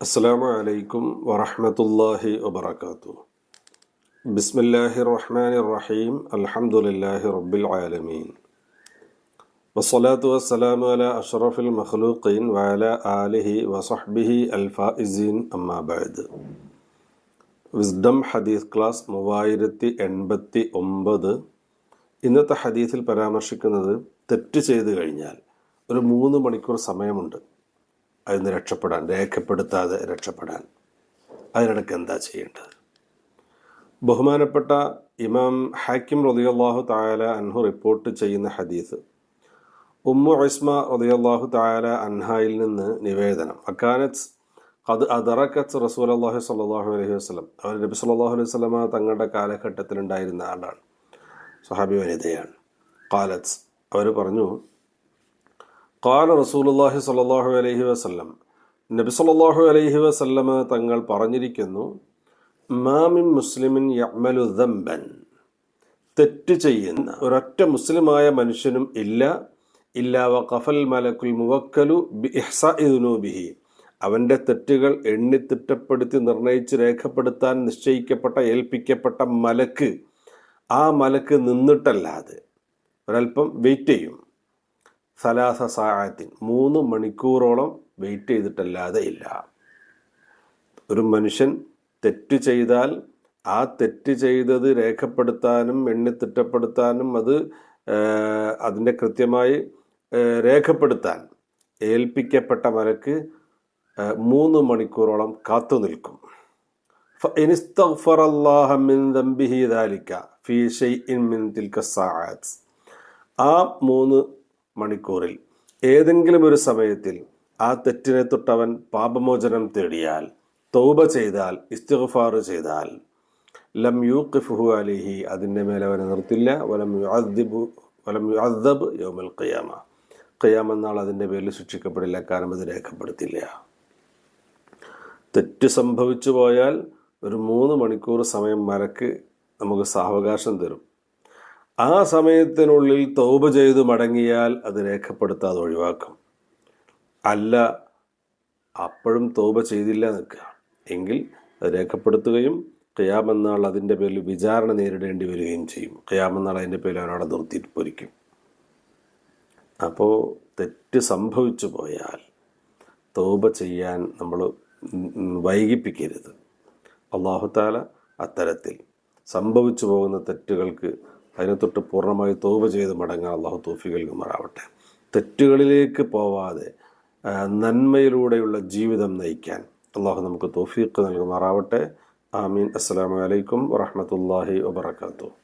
അസ്സാം വലൈക്കും വറഹമത്തല്ലാഹി വബർക്കാത്തു ബിസ്മില്ലാഹി റഹ്മാൻ റഹീം അലഹമുല്ലാഹി റബ്ബിൽ ആലമീൻ വസ്സലാത്തു വസ്സലാമു അല അഷറഫുൽ മഖ്ലൂഖീൻ വഅല ആലിഹി വസഹ്ബിഹി അൽഫായിസീൻ അമ്മാബാദ് വിസ്ഡം ഹദീസ് ക്ലാസ് മൂവായിരത്തി എൺപത്തി ഒമ്പത് ഇന്നത്തെ ഹദീസിൽ പരാമർശിക്കുന്നത് തെറ്റ് ചെയ്തു കഴിഞ്ഞാൽ ഒരു മൂന്ന് മണിക്കൂർ സമയമുണ്ട്. അതിന് രക്ഷപ്പെടാൻ രേഖപ്പെടുത്താതെ രക്ഷപ്പെടാൻ. അതിനിടയ്ക്ക് എന്താ ചെയ്യേണ്ടത്? ബഹുമാനപ്പെട്ട ഇമാം ഹാക്കിം റതിയല്ലാഹു തായാല അൻഹു റിപ്പോർട്ട് ചെയ്യുന്ന ഹദീസ് ഉമ്മു ഇസ്മ റതിയല്ലാഹു തായാല അൻഹായിൽ നിന്ന് നിവേദനം. അക്കാനത്ത് അത് അതറക്കത്ത് റസൂൽ അള്ളാഹു സല്ലാഹു അലൈഹി വസ്ലം അവർ നബി സല്ലാഹു അലൈഹി വസ്ലമ തങ്ങളുടെ കാലഘട്ടത്തിലുണ്ടായിരുന്ന ആളാണ്. സഹാബി വനിതയാണ് കാലത്ത് അവർ പറഞ്ഞു കാല റസൂലുല്ലാഹി സല്ലാഹു അലഹി വസ്ല്ലം നബി സല്ലാഹു അലഹി വസ്ല്ലം തങ്ങൾ പറഞ്ഞിരിക്കുന്നു മാമിൻ മുസ്ലിമിൻ യഅ്മലു ദംബൻ. തെറ്റ് ചെയ്യുന്ന ഒരൊറ്റ മുസ്ലിമായ മനുഷ്യനും ഇല്ല. ഇല്ലാ വഖഫൽ മലക്കുൽ മുവക്കലു ബി ഇഹ്സാഇദുനൂബിഹി അവന്റെ തെറ്റുകൾ എണ്ണിത്തിട്ടപ്പെടുത്തി നിർണയിച്ച് രേഖപ്പെടുത്താൻ നിശ്ചയിക്കപ്പെട്ട ഏൽപ്പിക്കപ്പെട്ട മലക്ക് ആ മലക്ക് നിന്നിട്ടല്ലാതെ ഒരല്പം വെയിറ്റ് ചെയ്യും. സലാസ സായത്തിൻ മൂന്ന് മണിക്കൂറോളം വെയിറ്റ് ചെയ്തിട്ടല്ലാതെ ഇല്ല. ഒരു മനുഷ്യൻ തെറ്റ് ചെയ്താൽ ആ തെറ്റ് ചെയ്തത് രേഖപ്പെടുത്താനും എണ്ണിത്തിട്ടപ്പെടുത്താനും അത് അതിന്റെ കൃത്യമായി രേഖപ്പെടുത്താൻ ഏൽപ്പിക്കപ്പെട്ട മലക്ക് മൂന്ന് മണിക്കൂറോളം കാത്തു നിൽക്കും. ആ മൂന്ന് മണിക്കൂറിൽ. ഏതെങ്കിലും ഒരു സമയത്തിൽ ആ തെറ്റിനെ തൊട്ടവൻ പാപമോചനം തേടിയാൽ തൗബ ചെയ്താൽ ഇസ്തിഗ്ഫാർ ചെയ്താൽ ലം യൂഖിഫുഹു അലിഹി അതിന്റെ മേലെ അവനെ നിർത്തില്ല. വലം യുഅദ്ദിബു വലം യുഅദ്ദബ് യൗമൽ ഖിയാമ. ഖിയാമ എന്നാൾ അതിന്റെ പേരിൽ ശിക്ഷിക്കപ്പെടില്ല കാരണം അത് രേഖപ്പെടുത്തില്ല. തെറ്റ് സംഭവിച്ചു പോയാൽ ഒരു മൂന്ന് മണിക്കൂർ സമയം മരക്ക് നമുക്ക് സാവകാശം തരും. ആ സമയത്തിനുള്ളിൽ തൗബ ചെയ്ത് മടങ്ങിയാൽ അത് രേഖപ്പെടുത്താതെ ഒഴിവാക്കും. അല്ല അപ്പോഴും തോപ ചെയ്തില്ല നിൽക്കുക. എങ്കിൽ അത് രേഖപ്പെടുത്തുകയും ഖിയാമെന്നാൾ അതിന്റെ പേരിൽ വിചാരണ നേരിടേണ്ടി വരികയും ചെയ്യും. ഖിയാമെന്നാൾ അതിന്റെ പേരിൽ ഒരാളെ നിർത്തി പൊരിക്കും. അപ്പോൾ തെറ്റ് സംഭവിച്ചു പോയാൽ തോപ ചെയ്യാൻ നമ്മൾ വൈകിപ്പിക്കരുത്. അള്ളാഹുത്താല അത്തരത്തിൽ സംഭവിച്ചു പോകുന്ന തെറ്റുകൾക്ക് അതിനെ തൊട്ട് പൂർണമായി തോപ ചെയ്ത് മടങ്ങാൻ അള്ളാഹു തോഫികൾക്ക് മാറാവട്ടെ തെറ്റുകളിലേക്ക് പോവാതെ നന്മയിലൂടെയുള്ള ജീവിതം നയിക്കാൻ അള്ളാഹു നമുക്ക് തോഫീക്ക് നൽകുമാറാവട്ടെ. ആമീൻ. അസ്സാം വലൈക്കും വറഹമത്തല്ലാഹി വാബർക്കാത്തു